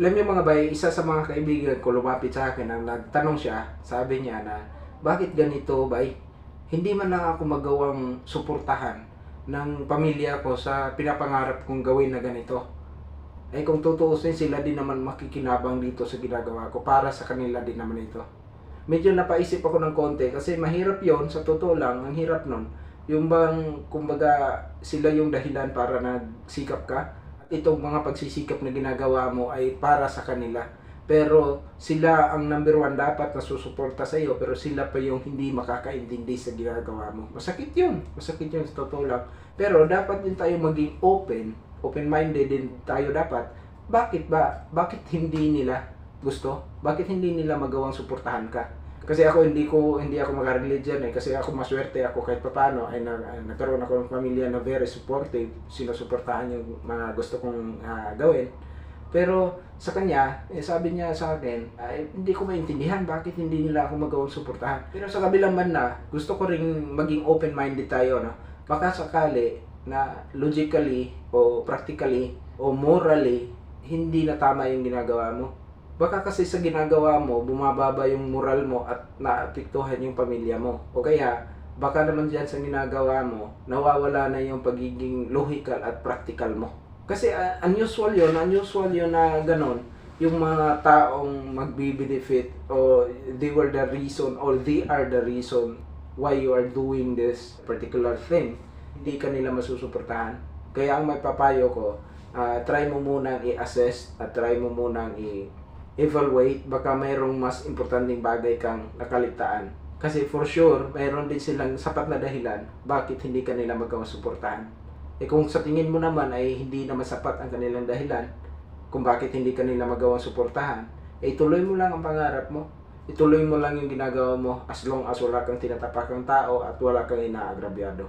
Alam niyo mga bay, isa sa mga kaibigan ko lumapit sa akin ang nagtanong siya, sabi niya na, bakit ganito bay? Hindi man lang ako magawang suportahan ng pamilya ko sa pinapangarap kong gawin na ganito. Eh kung tutuusin sila din naman makikinabang dito sa ginagawa ko para sa kanila din naman ito. Medyo napaisip ako ng konti kasi mahirap yon sa totoo lang, ang hirap nun. Yung bang, kumbaga, sila yung dahilan para nagsikap ka itong mga pagsisikap na ginagawa mo ay para sa kanila. Pero sila ang number one dapat na susuporta sa iyo pero sila pa yung hindi makakaintindi sa ginagawa mo. Masakit yun. Masakit yun sa totoo lang. Pero dapat din tayo maging open, open-minded din tayo dapat. Bakit ba? Bakit hindi nila gusto? Bakit hindi nila magawang suportahan ka? Kasi ako hindi ko hindi ako dyan eh kasi ako maswerte ako kahit papaano ay nag, nagkaroon ako ng pamilya na very supportive, sinusuportahan yung mga gusto kong ah, gawin. Pero sa kanya, eh, sabi niya sa akin, ay, hindi ko maintindihan bakit hindi nila ako magawang suportahan. Pero sa kabilang banda, gusto ko ring maging open-minded tayo. No? Baka sakali na logically o practically o morally, hindi na tama yung ginagawa mo. Baka kasi sa ginagawa mo, bumababa yung moral mo at naapektuhan yung pamilya mo. O kaya, baka naman dyan sa ginagawa mo, nawawala na yung pagiging logical at practical mo. Kasi uh, unusual yun, unusual yun na ganon. Yung mga taong magbibenefit o they were the reason or they are the reason why you are doing this particular thing. Hindi ka nila masusuportahan. Kaya ang may papayo ko, ah, try mo munang i-assess at try mo munang i-evaluate. Baka mayroong mas importanteng bagay kang nakaligtaan. Kasi for sure, mayroon din silang sapat na dahilan bakit hindi ka nila magawang suportahan. Eh kung sa tingin mo naman ay hindi naman sapat ang kanilang dahilan kung bakit hindi kanila magawang suportahan, eh ituloy mo lang ang pangarap mo. Ituloy mo lang yung ginagawa mo as long as wala kang tinatapakang tao at wala kang inaagrabyado.